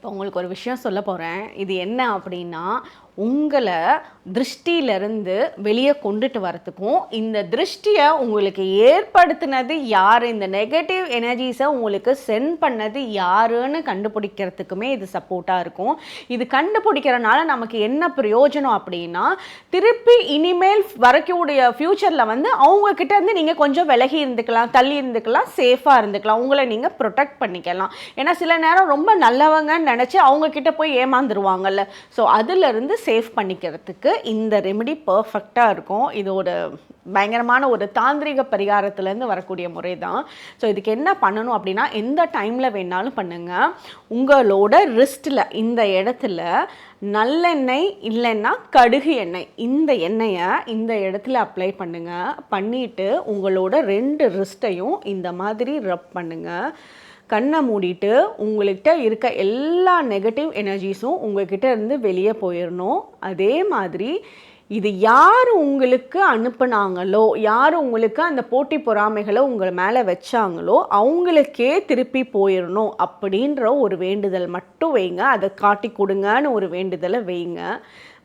இப்போ உங்களுக்கு ஒரு விஷயம் சொல்ல போகிறேன் இது என்ன அப்படின்னா உங்களை திருஷ்டியிலிருந்து வெளியே கொண்டுட்டு வரத்துக்கும் இந்த திருஷ்டியை உங்களுக்கு ஏற்படுத்தினது யார்? இந்த நெகட்டிவ் எனர்ஜிஸை உங்களுக்கு சென்ட் பண்ணது யாருன்னு கண்டுபிடிக்கிறதுக்குமே இது சப்போர்ட்டாக இருக்கும். இது கண்டுபிடிக்கிறனால நமக்கு என்ன பிரயோஜனம் அப்படின்னா திருப்பி இனிமேல் வரக்கூடிய ஃப்யூச்சரில் வந்து அவங்கக்கிட்ட இருந்து நீங்கள் கொஞ்சம் விலகி இருந்துக்கலாம் தள்ளி இருந்துக்கலாம் சேஃபாக இருந்துக்கலாம். உங்களை நீங்கள் ப்ரொடெக்ட் பண்ணிக்கலாம். ஏன்னா சில நேரம் ரொம்ப நல்லவங்கன்னு நினச்சி அவங்கக்கிட்ட போய் ஏமாந்துருவாங்கல்ல. ஸோ அதுலேருந்து சேஃப் பண்ணிக்கிறதுக்கு இந்த ரெமெடி பர்ஃபெக்டாக இருக்கும். இதோட பயங்கரமான ஒரு தாந்திரிக பரிகாரத்துலேருந்து வரக்கூடிய முறை தான் ஸோ இதுக்கு என்ன பண்ணணும் அப்படின்னா எந்த டைமில் வேணாலும் பண்ணுங்கள் உங்களோட ரிஸ்ட்டில் இந்த இடத்துல நல்லெண்ணெய் இல்லைன்னா கடுகு எண்ணெய் இந்த எண்ணெயை இந்த இடத்துல அப்ளை பண்ணுங்கள் பண்ணிவிட்டு உங்களோட ரெண்டு ரிஸ்ட்டையும் இந்த மாதிரி ரப் பண்ணுங்கள் கண்ணை மூடிட்டு உங்கள்கிட்ட இருக்க எல்லா நெகட்டிவ் எனர்ஜிஸும் உங்கள்கிட்ட இருந்து வெளியே போயிடணும் அதே மாதிரி இது யார் உங்களுக்கு அனுப்புனாங்களோ யார் உங்களுக்கு அந்த போட்டி பொறாமைகளை உங்கள் மேலே வச்சாங்களோ அவங்களுக்கே திருப்பி போயிடணும் அப்படின்ற ஒரு வேண்டுதல் மட்டும் வைங்க. அதை காட்டி கொடுங்கன்னு ஒரு வேண்டுதலை வைங்க.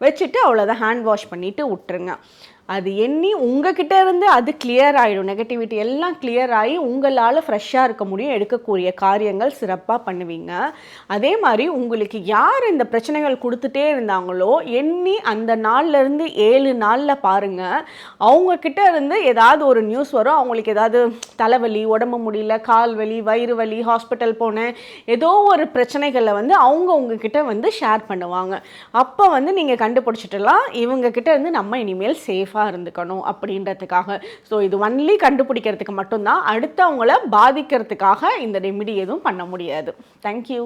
வச்சுட்டு அவ்வளோதான் ஹேண்ட் வாஷ் பண்ணிவிட்டு விட்டுருங்க. அது எண்ணி உங்ககிட்ட இருந்து அது கிளியர் ஆகிடும் நெகட்டிவிட்டி எல்லாம் கிளியர் ஆகி உங்களால் ஃப்ரெஷ்ஷாக இருக்க முடியும். எடுக்கக்கூடிய காரியங்கள் சிறப்பாக பண்ணுவீங்க. அதே மாதிரி உங்களுக்கு யார் இந்த பிரச்சனைகள் கொடுத்துட்டே இருந்தாங்களோ எண்ணி அந்த நாள்லேருந்து ஏழு நாளில் பாருங்கள் அவங்கக்கிட்ட இருந்து ஏதாவது ஒரு நியூஸ் வரும். அவங்களுக்கு ஏதாவது தலைவலி உடம்பு முடியல கால் வலி வயிறு வலி ஹாஸ்பிட்டல் போனேன். ஏதோ ஒரு பிரச்சனைகளை வந்து அவங்க உங்ககிட்ட வந்து ஷேர் பண்ணுவாங்க. அப்போ வந்து நீங்கள் கண்டுபிடிச்சிட்டலாம் இவங்கக்கிட்ட இருந்து நம்ம இனிமேல் சேஃபாக இருந்துக்கணும் அப்படின்றதுக்காக. ஸோ இது ஒன்லி கண்டுபிடிக்கிறதுக்கு மட்டும்தான். அடுத்தவங்கள பாதிக்கிறதுக்காக இந்த ரெமிடி எதுவும் பண்ண முடியாது. தேங்க்யூ